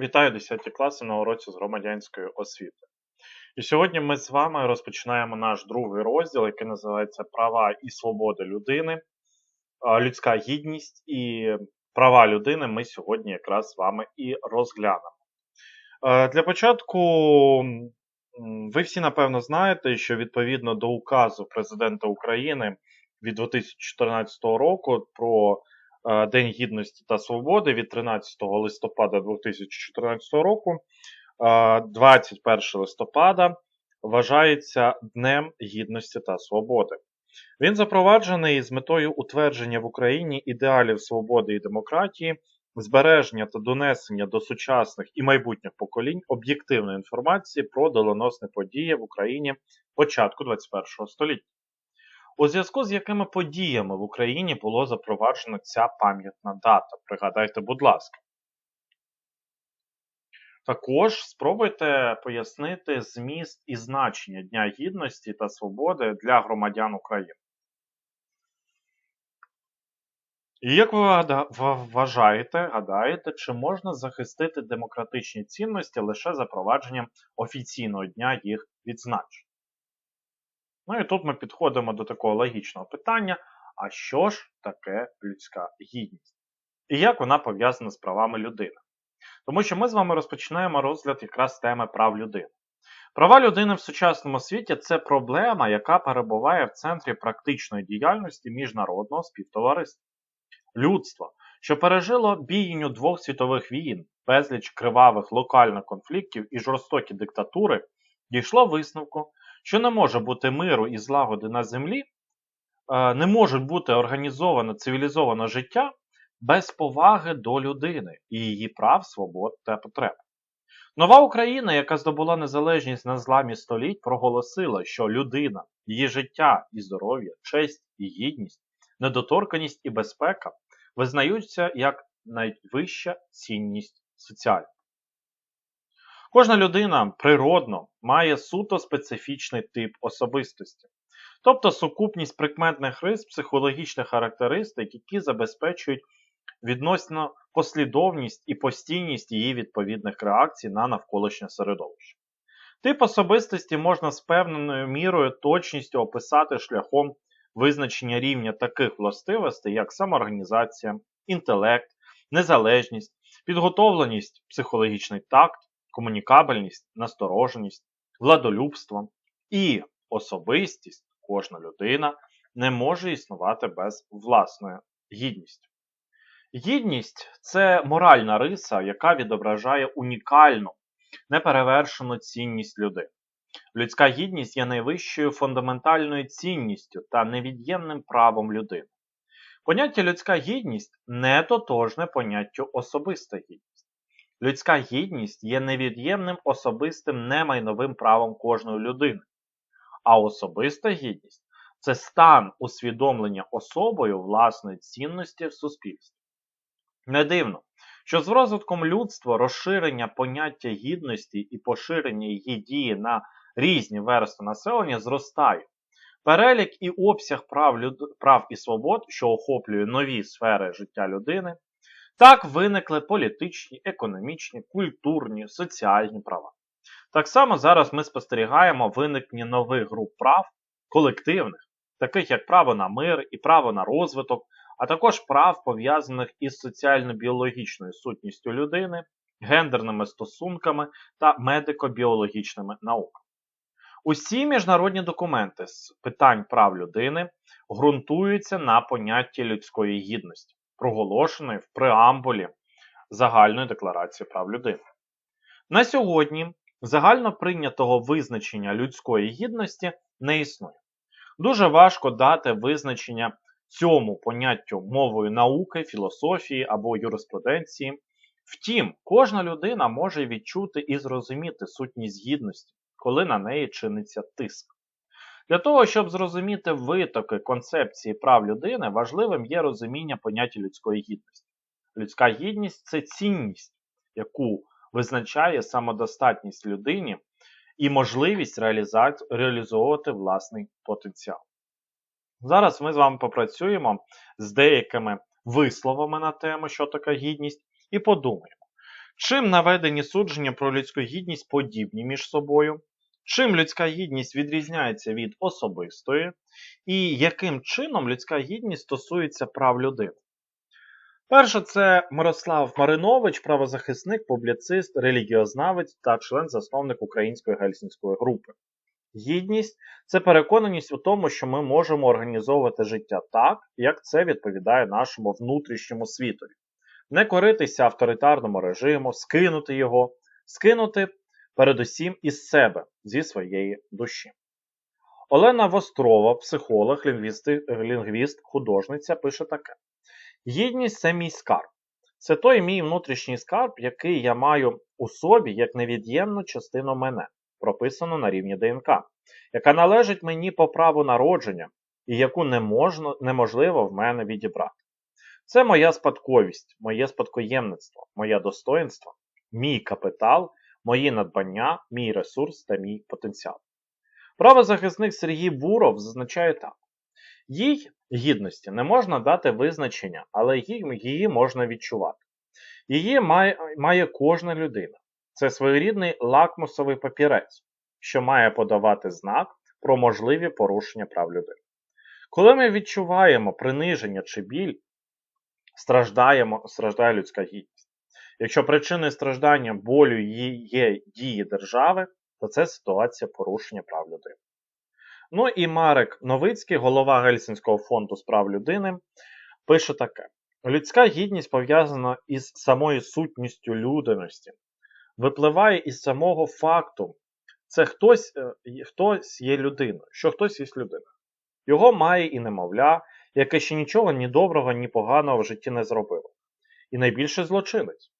Вітаю 10 класи на уроці з громадянської освіти. І сьогодні ми з вами розпочинаємо наш другий розділ, який називається Права і свободи людини, людська гідність і права людини ми сьогодні якраз з вами і розглянемо. Для початку ви всі напевно знаєте, що відповідно до указу президента України від 2014 року про День Гідності та Свободи від 13 листопада 2014 року, е, 21 листопада вважається Днем Гідності та Свободи. Він запроваджений з метою утвердження в Україні ідеалів свободи і демократії, збереження та донесення до сучасних і майбутніх поколінь об'єктивної інформації про доленосні події в Україні початку 21 століття. У зв'язку з якими подіями в Україні було запроваджено ця пам'ятна дата? Пригадайте, будь ласка. Також спробуйте пояснити зміст і значення Дня Гідності та Свободи для громадян України. І як ви вважаєте, гадаєте, чи можна захистити демократичні цінності лише запровадженням офіційного дня їх відзначення? Ну і тут ми підходимо до такого логічного питання: а що ж таке людська гідність? І як вона пов'язана з правами людини? Тому що ми з вами розпочинаємо розгляд якраз теми прав людини. Права людини в сучасному світі це проблема, яка перебуває в центрі практичної діяльності міжнародного співтовариства. Людство, що пережило бійню двох світових війн, безліч кривавих локальних конфліктів і жорстокі диктатури, дійшло висновку, що не може бути миру і злагоди на землі, е, не може бути організоване цивілізоване життя без поваги до людини і її прав, свобод та потреб. Нова Україна, яка здобула незалежність на зламі століть, проголосила, що людина, її життя і здоров'я, честь і гідність, недоторканість і безпека визнаються як найвища цінність соціальна. Кожна людина природно має суто специфічний тип особистості, тобто сукупність прикметних рис психологічних характеристик, які забезпечують відносно послідовність і постійність її відповідних реакцій на навколишнє середовище. Тип особистості можна з певною мірою точністю описати шляхом визначення рівня таких властивостей, як самоорганізація, інтелект, незалежність, підготовленість, психологічний такт, комунікабельність, настороженість, владолюбство і особистість кожна людина не може існувати без власної гідності. Гідність це моральна риса, яка відображає унікальну, неперевершену цінність людини. Людська гідність є найвищою фундаментальною цінністю та невід'ємним правом людини. Поняття людська гідність не тотожне поняттю особиста гідність. Людська гідність є невід'ємним особистим немайновим правом кожної людини, а особиста гідність це стан усвідомлення особою власної цінності в суспільстві. Не дивно, що з розвитком людства розширення поняття гідності і поширення її дії на різні верстви населення зростає. Перелік і обсяг прав, люд... прав і свобод, що охоплює нові сфери життя людини, так виникли політичні, економічні, культурні, соціальні права. Так само зараз ми спостерігаємо виникнення нових груп прав, колективних, таких як право на мир і право на розвиток, а також прав, пов'язаних із соціально-біологічною сутністю людини, гендерними стосунками та медико-біологічними науками. Усі міжнародні документи з питань прав людини ґрунтуються на понятті людської гідності, проголошеної в преамбулі Загальної декларації прав людини. На сьогодні загально прийнятого визначення людської гідності не існує. Дуже важко дати визначення цьому поняттю мовою науки, філософії або юриспруденції. Втім, кожна людина може відчути і зрозуміти сутність гідності, коли на неї чиниться тиск. Для того, щоб зрозуміти витоки концепції прав людини, важливим є розуміння поняття людської гідності. Людська гідність це цінність, яку визначає самодостатність людині і можливість реалізовувати власний потенціал. Зараз ми з вами попрацюємо з деякими висловами на тему, що така гідність, і подумаємо, Чим наведені судження про людську гідність подібні між собою? Чим людська гідність відрізняється від особистої, і яким чином людська гідність стосується прав людини? Перше, це Мирослав Маринович, правозахисник, публіцист, релігіознавець та член-засновник Української гельсінської групи. Гідність це переконаність у тому, що ми можемо організовувати життя так, як це відповідає нашому внутрішньому світові. Не коритися авторитарному режиму, скинути його, скинути передусім із себе, зі своєї душі. Олена Вострова, психолог, лінгвіст, художниця, пише таке: Гідність це мій скарб. Це той мій внутрішній скарб, який я маю у собі як невід'ємну частину мене, прописану на рівні ДНК, яка належить мені по праву народження і яку не можна, неможливо в мене відібрати. Це моя спадковість, моє спадкоємництво, моє достоинство, мій капітал, мої надбання, мій ресурс та мій потенціал. Правозахисник Сергій Буров зазначає так: їй гідності не можна дати визначення, але її можна відчувати. Її має, має кожна людина. Це своєрідний лакмусовий папірець, що має подавати знак про можливі порушення прав людини. Коли ми відчуваємо приниження чи біль, страждаємо, страждає людська гідність. Якщо причиною страждання болю є дії держави, то це ситуація порушення прав людини. Ну і Марек Новицький, голова Гельсінського фонду з прав людини, пише таке: людська гідність пов'язана із самою сутністю людяності, випливає із самого факту. Це хтось е, хтось є людиною, що хтось є людина. Його має і немовля, яке ще нічого ні доброго, ні поганого в житті не зробило. І найбільше злочинець.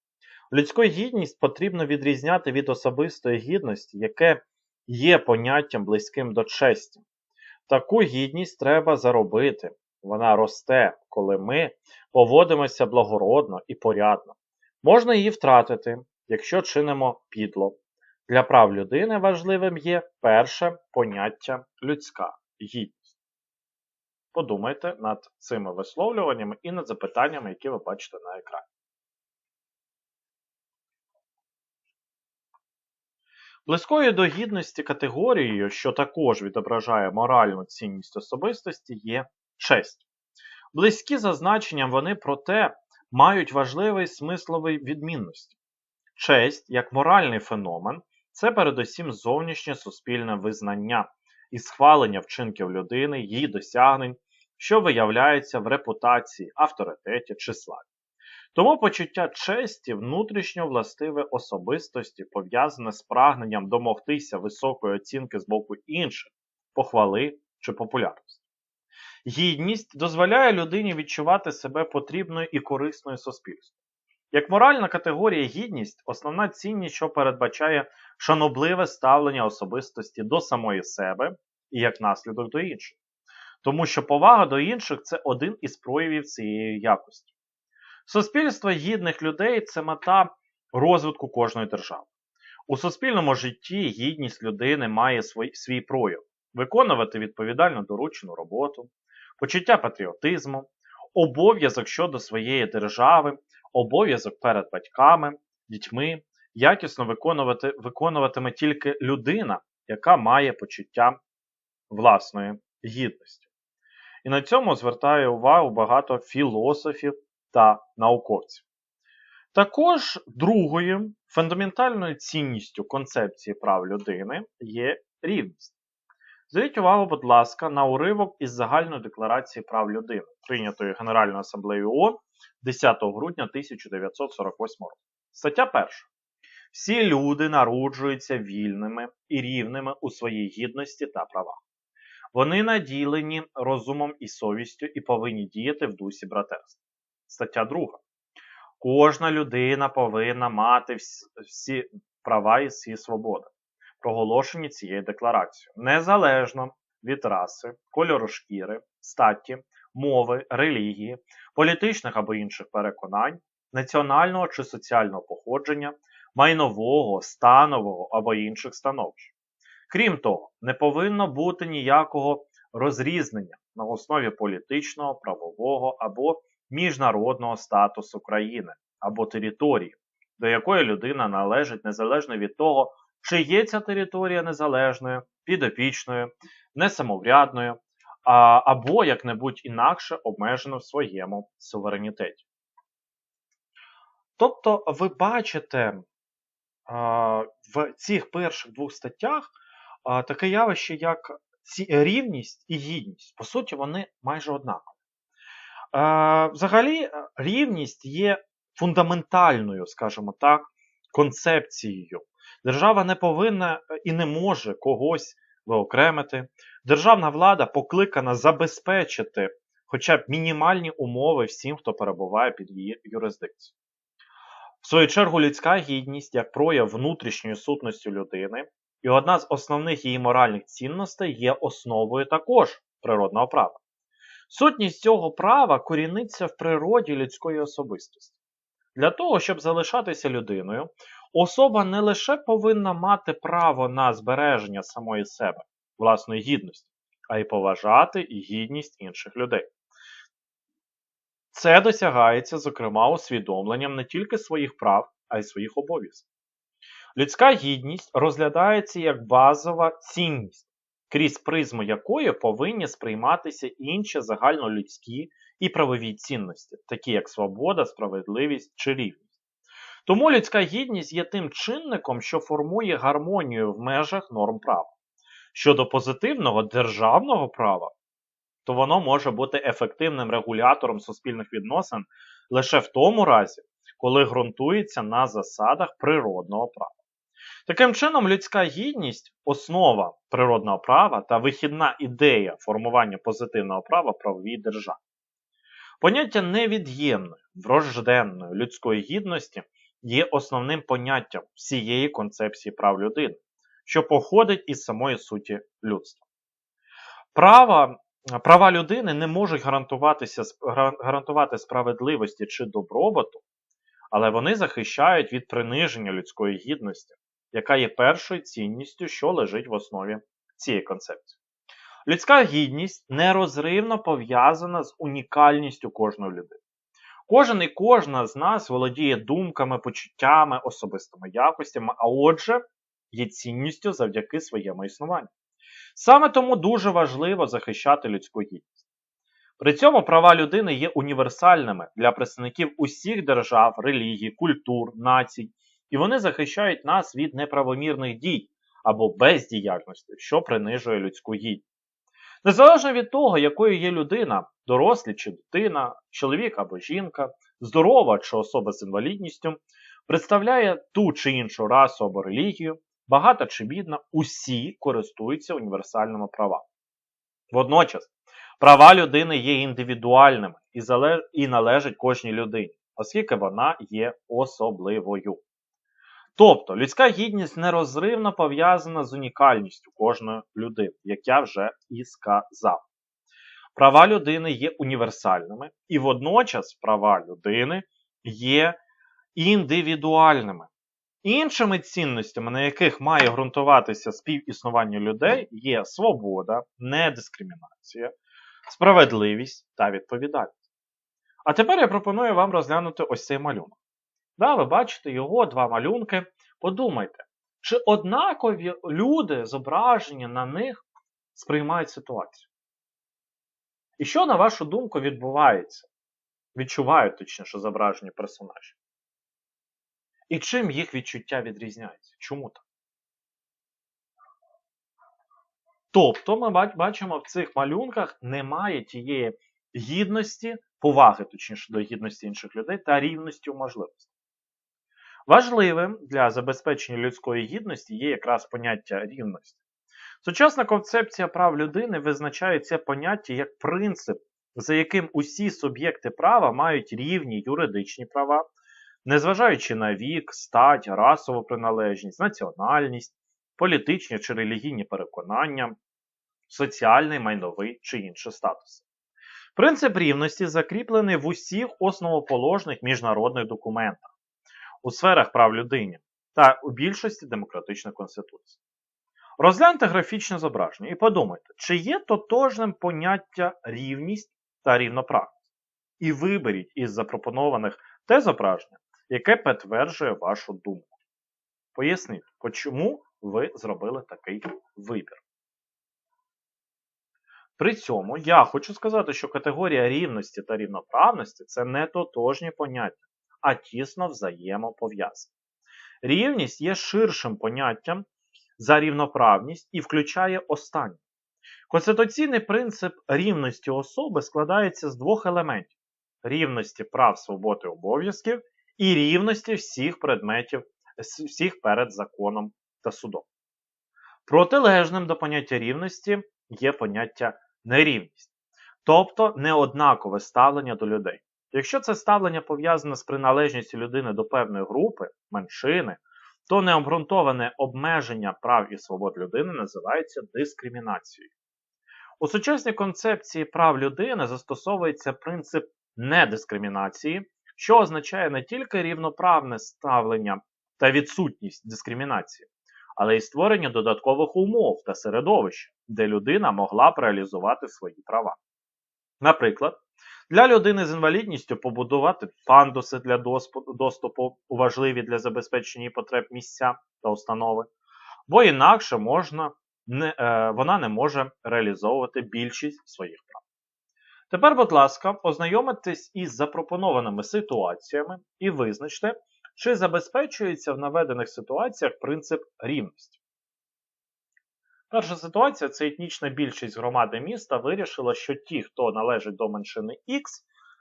Людську гідність потрібно відрізняти від особистої гідності, яке є поняттям близьким до честі. Таку гідність треба заробити. Вона росте, коли ми поводимося благородно і порядно. Можна її втратити, якщо чинимо підло. Для прав людини важливим є перше поняття людська гідність. Подумайте над цими висловлюваннями і над запитаннями, які ви бачите на екрані. Близькою до гідності категорією, що також відображає моральну цінність особистості, є честь. Близькі за значенням вони, проте, мають важливий смисловий відмінності. Честь, як моральний феномен, це передусім зовнішнє суспільне визнання і схвалення вчинків людини, її досягнень, що виявляється в репутації, авторитеті чи славі. Тому почуття честі внутрішньо властиве особистості пов'язане з прагненням домогтися високої оцінки з боку інших, похвали чи популярності. Гідність дозволяє людині відчувати себе потрібною і корисною суспільству. Як моральна категорія гідність основна цінність, що передбачає шанобливе ставлення особистості до самої себе і як наслідок до інших. Тому що повага до інших це один із проявів цієї якості. Суспільство гідних людей це мета розвитку кожної держави. У суспільному житті гідність людини має свій, свій прояв, виконувати відповідально доручену роботу, почуття патріотизму, обов'язок щодо своєї держави, обов'язок перед батьками, дітьми, якісно виконувати, виконуватиме тільки людина, яка має почуття власної гідності. І на цьому звертає увагу багато філософів та науковців. Також другою фундаментальною цінністю концепції прав людини є рівність. Зверніть увагу, будь ласка, на уривок із Загальної декларації прав людини, прийнятої Генеральною асамблеєю ООН 10 грудня 1948 року. Стаття 1. Всі люди народжуються вільними і рівними у своїй гідності та правах. Вони наділені розумом і совістю і повинні діяти в дусі братерства. Стаття 2. Кожна людина повинна мати всі права і всі свободи, проголошені цією декларацією, незалежно від раси, кольору шкіри, статі, мови, релігії, політичних або інших переконань, національного чи соціального походження, майнового, станового або інших становищ. Крім того, не повинно бути ніякого розрізнення на основі політичного, правового або міжнародного статусу країни або території, до якої людина належить незалежно від того, чи є ця територія незалежною, підопічною, несамоврядною, або як-небудь інакше обмежено в своєму суверенітеті. Тобто, ви бачите в цих перших двох статтях таке явище, як рівність і гідність. По суті, вони майже однакові. Взагалі, рівність є фундаментальною, скажімо так, концепцією. Держава не повинна і не може когось виокремити. Державна влада покликана забезпечити хоча б мінімальні умови всім, хто перебуває під її юрисдикцією. В свою чергу, людська гідність як прояв внутрішньої сутності людини, і одна з основних її моральних цінностей є основою також природного права. Сутність цього права коріниться в природі людської особистості. Для того, щоб залишатися людиною, особа не лише повинна мати право на збереження самої себе, власної гідності, а й поважати гідність інших людей. Це досягається, зокрема, усвідомленням не тільки своїх прав, а й своїх обов'язків. Людська гідність розглядається як базова цінність, крізь призму якої повинні сприйматися інші загальнолюдські і правові цінності, такі як свобода, справедливість чи рівність. Тому людська гідність є тим чинником, що формує гармонію в межах норм права. Щодо позитивного державного права, то воно може бути ефективним регулятором суспільних відносин лише в тому разі, коли ґрунтується на засадах природного права. Таким чином, людська гідність основа природного права та вихідна ідея формування позитивного права правовій державі. Поняття невід'ємної, врожденної людської гідності є основним поняттям всієї концепції прав людини, що походить із самої суті людства. Права, права людини не можуть гарантуватися, гарантувати справедливості чи добробуту, але вони захищають від приниження людської гідності, яка є першою цінністю, що лежить в основі цієї концепції. Людська гідність нерозривно пов'язана з унікальністю кожної людини. Кожен і кожна з нас володіє думками, почуттями, особистими якостями, а отже, є цінністю завдяки своєму існуванню. Саме тому дуже важливо захищати людську гідність. При цьому права людини є універсальними для представників усіх держав, релігій, культур, націй, і вони захищають нас від неправомірних дій або бездіяльності, що принижує людську гідність. Незалежно від того, якою є людина, дорослі чи дитина, чоловік або жінка, здорова чи особа з інвалідністю, представляє ту чи іншу расу або релігію, багата чи бідна, усі користуються універсальними правами. Водночас, права людини є індивідуальними і, належать кожній людині, оскільки вона є особливою. Тобто людська гідність нерозривно пов'язана з унікальністю кожної людини, як я вже і сказав. Права людини є універсальними, і водночас права людини є індивідуальними. Іншими цінностями, на яких має ґрунтуватися співіснування людей, є свобода, недискримінація, справедливість та відповідальність. А тепер я пропоную вам розглянути ось цей малюнок. Да, Ви бачите його два малюнки. Подумайте, чи однакові люди, зображені на них, сприймають ситуацію? І що, на вашу думку, відбувається? Відчувають точніше зображені персонажі? І чим їх відчуття відрізняється? Чому так? Тобто, ми бачимо в цих малюнках немає тієї гідності, поваги, точніше, до гідності інших людей та рівності у можливості. Важливим для забезпечення людської гідності є якраз поняття рівності. Сучасна концепція прав людини визначає це поняття як принцип, за яким усі суб'єкти права мають рівні юридичні права, незважаючи на вік, стать, расову приналежність, національність, політичні чи релігійні переконання, соціальний, майновий чи інші статуси. Принцип рівності закріплений в усіх основоположних міжнародних документах у сферах прав людини та у більшості демократичних конституцій. Розгляньте графічне зображення і подумайте, чи є тотожним поняття рівність та рівноправність. І виберіть із запропонованих те зображення, яке підтверджує вашу думку. Поясніть, чому ви зробили такий вибір. При цьому я хочу сказати, що категорія рівності та рівноправності це не тотожні поняття, а тісно взаємопов'язані. Рівність є ширшим поняттям за рівноправність і включає останнє. Конституційний принцип рівності особи складається з двох елементів: рівності прав, свобод і обов'язків і рівності всіх предметів, всіх перед законом та судом. Протилежним до поняття рівності є поняття нерівність, тобто неоднакове ставлення до людей. Якщо це ставлення пов'язане з приналежністю людини до певної групи, меншини, то необґрунтоване обмеження прав і свобод людини називається дискримінацією. У сучасній концепції прав людини застосовується принцип недискримінації, що означає не тільки рівноправне ставлення та відсутність дискримінації, але й створення додаткових умов та середовища, де людина могла б реалізувати свої права. Наприклад, для людини з інвалідністю побудувати пандуси для доступу у важливі для забезпечення потреб місця та установи, бо інакше можна, не, е, вона не може реалізовувати більшість своїх прав. Тепер, будь ласка, ознайомитесь із запропонованими ситуаціями і визначте, чи забезпечується в наведених ситуаціях принцип рівності. Перша ситуація це етнічна більшість громади міста вирішила, що ті, хто належить до меншини X,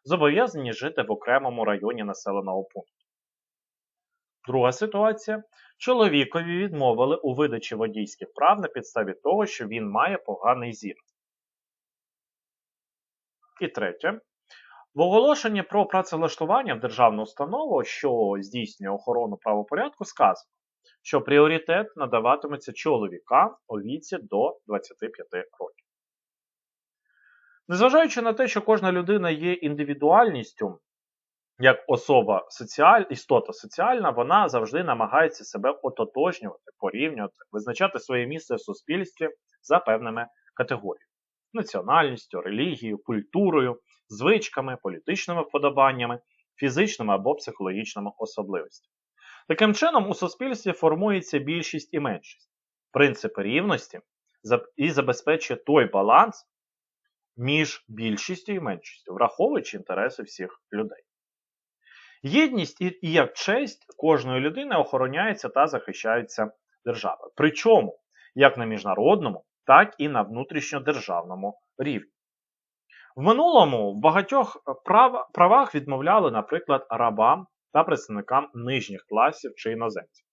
зобов'язані жити в окремому районі населеного пункту. Друга ситуація. Чоловікові відмовили у видачі водійських прав на підставі того, що він має поганий зір. І третє. В оголошенні про працевлаштування в державну установу, що здійснює охорону правопорядку, сказано, що пріоритет надаватиметься чоловікам у віці до 25 років. Незважаючи на те, що кожна людина є індивідуальністю, як особа соціаль, істота соціальна, вона завжди намагається себе ототожнювати, порівнювати, визначати своє місце в суспільстві за певними категоріями національністю, релігією, культурою, звичками, політичними вподобаннями, фізичними або психологічними особливостями. Таким чином, у суспільстві формується більшість і меншість. Принцип рівності і забезпечує той баланс між більшістю і меншістю, враховуючи інтереси всіх людей. Єдність і як честь кожної людини охороняється та захищається державою. Причому як на міжнародному, так і на внутрішньодержавному рівні. В минулому в багатьох прав, правах відмовляли, наприклад, рабам та представникам нижніх класів чи іноземців.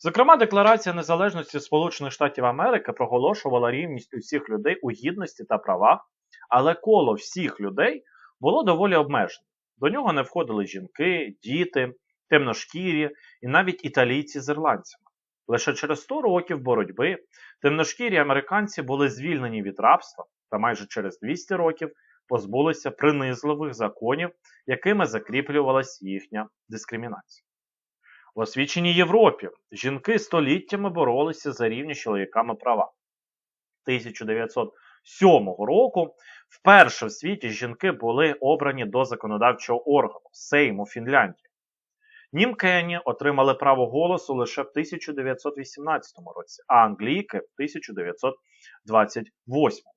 Зокрема, Декларація Незалежності Сполучених Штатів Америки проголошувала рівність усіх людей у гідності та правах, але коло всіх людей було доволі обмежене. До нього не входили жінки, діти, темношкірі і навіть італійці з ірландцями. Лише через 100 років боротьби темношкірі американці були звільнені від рабства та майже через 200 років позбулися принизливих законів, якими закріплювалась їхня дискримінація. В освіченій Європі жінки століттями боролися за рівні з чоловіками права. 1907 року вперше в світі жінки були обрані до законодавчого органу Сейму Фінляндії. Німкені отримали право голосу лише в 1918 році, а англійки в 1928.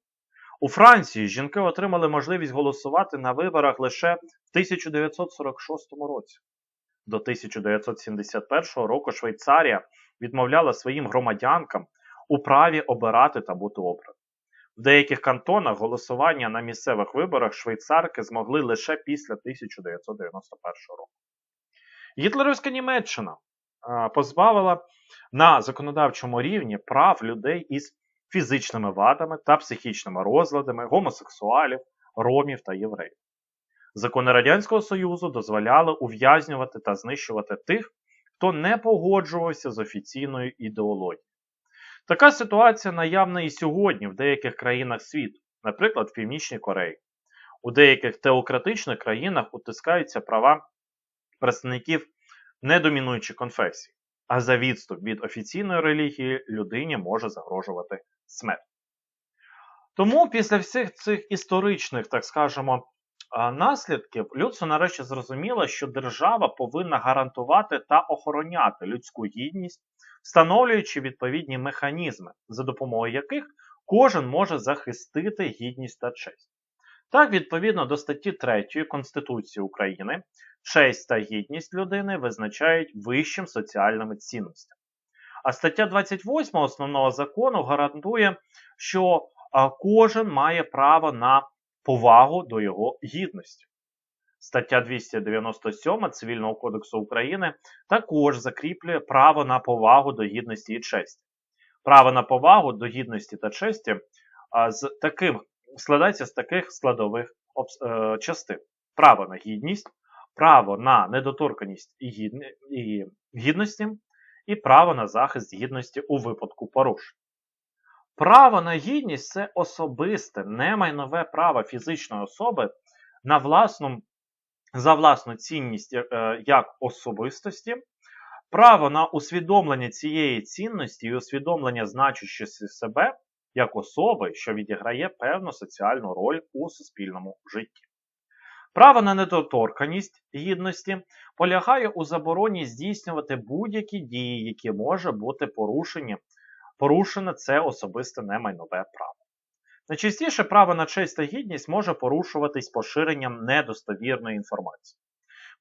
У Франції жінки отримали можливість голосувати на виборах лише в 1946 році. До 1971 року Швейцарія відмовляла своїм громадянкам у праві обирати та бути обраними. В деяких кантонах голосування на місцевих виборах швейцарки змогли лише після 1991 року. Гітлерівська Німеччина позбавила на законодавчому рівні прав людей із фізичними вадами та психічними розладами, гомосексуалів, ромів та євреїв. Закони Радянського Союзу дозволяли ув'язнювати та знищувати тих, хто не погоджувався з офіційною ідеологією. Така ситуація наявна і сьогодні в деяких країнах світу, наприклад, в Північній Кореї. У деяких теократичних країнах утискаються права представників недомінуючої конфесії, а за відступ від офіційної релігії людині може загрожувати смерть. Тому після всіх цих історичних, так скажемо, наслідків людство нарешті зрозуміло, що держава повинна гарантувати та охороняти людську гідність, встановлюючи відповідні механізми, за допомогою яких кожен може захистити гідність та честь. Так, відповідно до статті 3 Конституції України, честь та гідність людини визначають вищим соціальними цінностями. А стаття 28 основного закону гарантує, що кожен має право на повагу до його гідності. Стаття 297 Цивільного кодексу України також закріплює право на повагу до гідності і честі. Право на повагу до гідності та честі з таким, складається з таких складових е, частин: право на гідність, право на недоторканість і гідності, і право на захист гідності у випадку порушень. Право на гідність це особисте, не майнове право фізичної особи на власну, за власну цінність е, як особистості, право на усвідомлення цієї цінності і усвідомлення значущості себе як особи, що відіграє певну соціальну роль у суспільному житті. Право на недоторканість гідності полягає у забороні здійснювати будь-які дії, які може бути порушені порушене це особисте немайнове право. Найчастіше право на честь та гідність може порушуватись поширенням недостовірної інформації.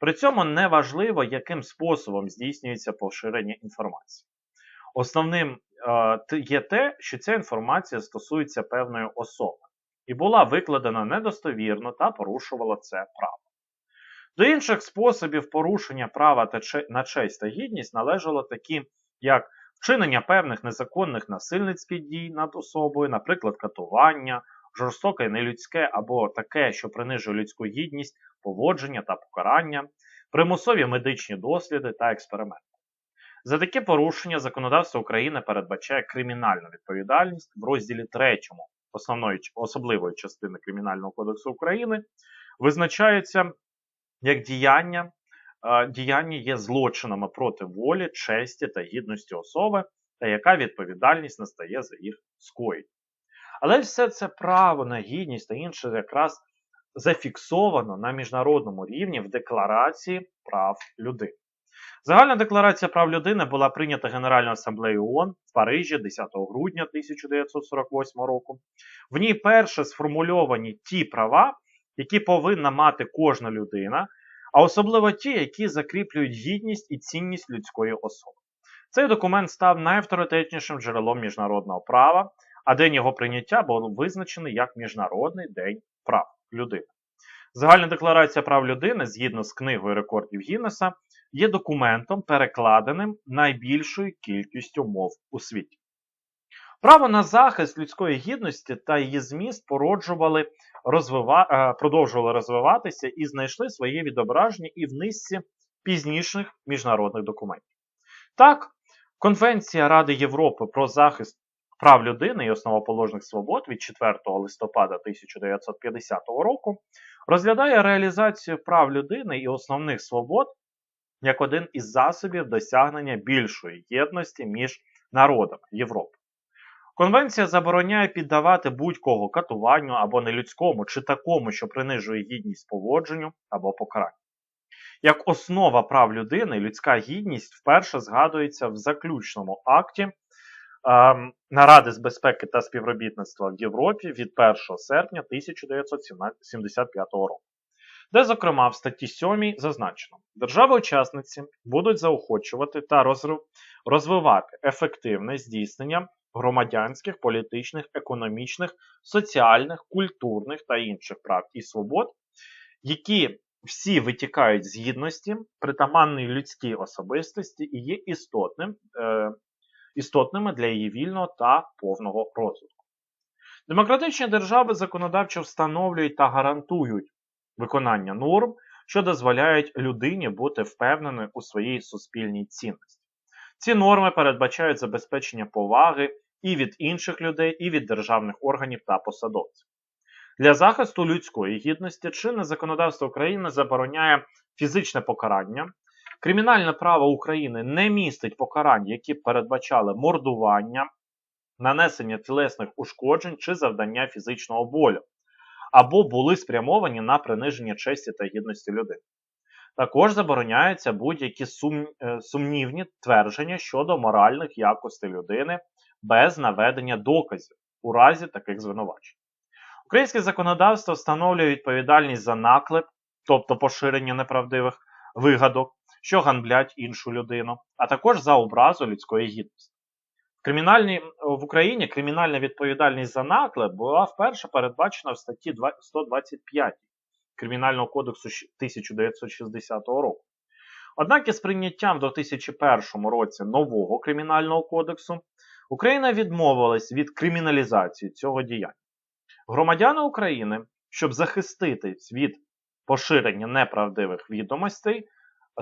При цьому неважливо, яким способом здійснюється поширення інформації. Основним е, є те, що ця інформація стосується певної особи і була викладена недостовірно та порушувала це право. До інших способів порушення права на честь та гідність належало такі, як вчинення певних незаконних насильницьких дій над особою, наприклад, катування, жорстоке нелюдське або таке, що принижує людську гідність, поводження та покарання, примусові медичні досліди та експерименти. За такі порушення законодавство України передбачає кримінальну відповідальність в розділі 3 основної особливої частини Кримінального кодексу України визначається як діяння, діяння є злочинами проти волі, честі та гідності особи, та яка відповідальність настає за їх скоєння. Але все це право на гідність та інше якраз зафіксовано на міжнародному рівні в Декларації прав людини. Загальна декларація прав людини була прийнята Генеральною асамблеєю ООН в Парижі 10 грудня 1948 року. В ній перше сформульовані ті права, які повинна мати кожна людина, а особливо ті, які закріплюють гідність і цінність людської особи. Цей документ став найавторитетнішим джерелом міжнародного права, а день його прийняття був визначений як Міжнародний день прав людини. Загальна декларація прав людини, згідно з книгою рекордів Гіннеса, є документом, перекладеним найбільшою кількістю мов у світі. Право на захист людської гідності та її зміст породжували, розвива... Е, продовжували розвиватися і знайшли своє відображення і в низці пізніших міжнародних документів. Так, Конвенція Ради Європи про захист прав людини і основоположних свобод від 4 листопада 1950 року розглядає реалізацію прав людини і основних свобод як один із засобів досягнення більшої єдності між народами Європи. Конвенція забороняє піддавати будь-кого катуванню або нелюдському чи такому, що принижує гідність поводженню або покаранню. Як основа прав людини, людська гідність вперше згадується в заключному акті е, Наради з безпеки та співробітництва в Європі від 1 серпня 1975 року, де, зокрема, в статті 7 зазначено, держави-учасниці будуть заохочувати та розвивати ефективне здійснення громадянських, політичних, економічних, соціальних, культурних та інших прав і свобод, які всі витікають з гідності, притаманної людській особистості і є істотним, е, істотними для її вільного та повного розвитку. Демократичні держави законодавчо встановлюють та гарантують виконання норм, що дозволяють людині бути впевненою у своїй суспільній цінності. Ці норми передбачають забезпечення поваги і від інших людей, і від державних органів та посадовців. Для захисту людської гідності чинне законодавство України забороняє фізичне покарання. Кримінальне право України не містить покарань, які передбачали мордування, нанесення тілесних ушкоджень чи завдання фізичного болю. Або були спрямовані на приниження честі та гідності людини. Також забороняються будь-які сум... е, сумнівні твердження щодо моральних якостей людини без наведення доказів у разі таких звинувачень. Українське законодавство встановлює відповідальність за наклеп, тобто поширення неправдивих вигадок, що ганблять іншу людину, а також за образу людської гідності. В, кримінальній, в Україні кримінальна відповідальність за наклеп була вперше передбачена в статті 125 Кримінального кодексу 1960 року. Однак із прийняттям в 2001 році нового кримінального кодексу Україна відмовилась від криміналізації цього діяння. Громадяни України, щоб захиститись від поширення неправдивих відомостей,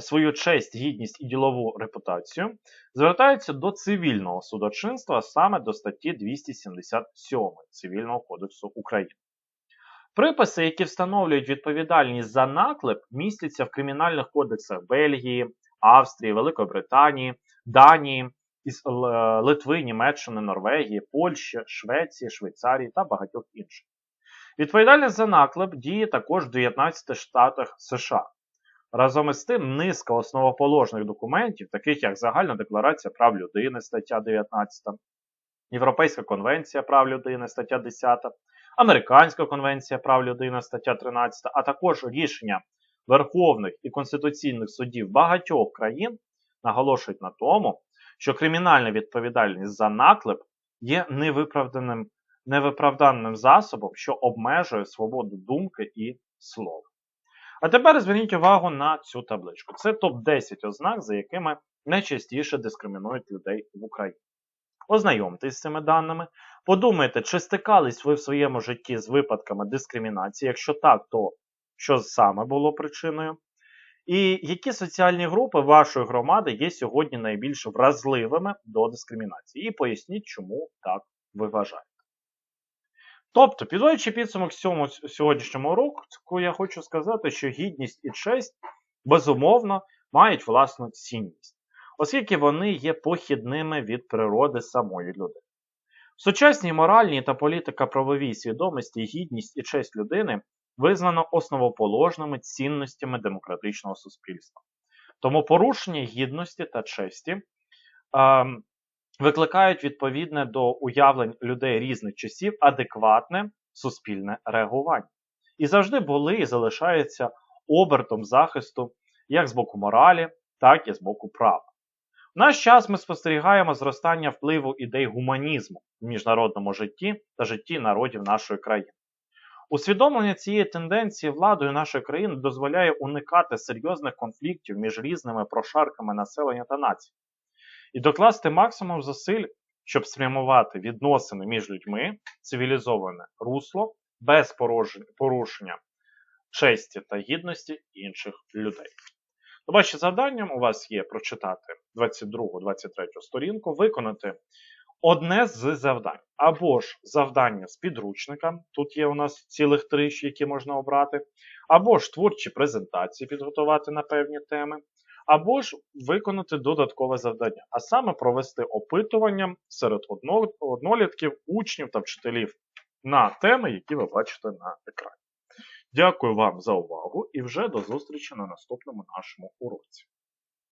свою честь, гідність і ділову репутацію, звертаються до цивільного судочинства саме до статті 277 Цивільного кодексу України. Приписи, які встановлюють відповідальність за наклеп, містяться в кримінальних кодексах Бельгії, Австрії, Великої Британії, Данії, Литви, Німеччини, Норвегії, Польщі, Швеції, Швейцарії та багатьох інших. Відповідальність за наклеп діє також в 19 штатах США. Разом із тим, низка основоположних документів, таких як Загальна декларація прав людини, стаття 19, Європейська конвенція прав людини, стаття 10, Американська конвенція прав людини, стаття 13, а також рішення Верховних і Конституційних судів багатьох країн наголошують на тому, що кримінальна відповідальність за наклеп є невиправданим, невиправданим засобом, що обмежує свободу думки і слова. А тепер зверніть увагу на цю табличку. Це топ-10 ознак, за якими найчастіше дискримінують людей в Україні. Ознайомтесь з цими даними. Подумайте, чи стикались ви в своєму житті з випадками дискримінації. Якщо так, то що саме було причиною? І які соціальні групи вашої громади є сьогодні найбільш вразливими до дискримінації? І поясніть, чому так ви вважаєте. Тобто, підводячи підсумок цьому сьогоднішньому уроку, я хочу сказати, що гідність і честь, безумовно, мають власну цінність, оскільки вони є похідними від природи самої людини. В сучасній моральній та політика-правовій свідомості гідність і честь людини визнано основоположними цінностями демократичного суспільства. Тому порушення гідності та честі е, викликають відповідне до уявлень людей різних часів адекватне суспільне реагування. І завжди були і залишаються обертом захисту як з боку моралі, так і з боку права. В наш час ми спостерігаємо зростання впливу ідей гуманізму в міжнародному житті та житті народів нашої країни. Усвідомлення цієї тенденції владою нашої країни дозволяє уникати серйозних конфліктів між різними прошарками населення та націй і докласти максимум зусиль, щоб спрямувати відносини між людьми, цивілізоване русло без порушення честі та гідності інших людей. Ваше завданням у вас є прочитати 22-23 сторінку, виконати одне з завдань. Або ж завдання з підручника, тут є у нас цілих три, які можна обрати, або ж творчі презентації підготувати на певні теми, або ж виконати додаткове завдання, а саме провести опитування серед однолітків, учнів та вчителів на теми, які ви бачите на екрані. Дякую вам за увагу і вже до зустрічі на наступному нашому уроці.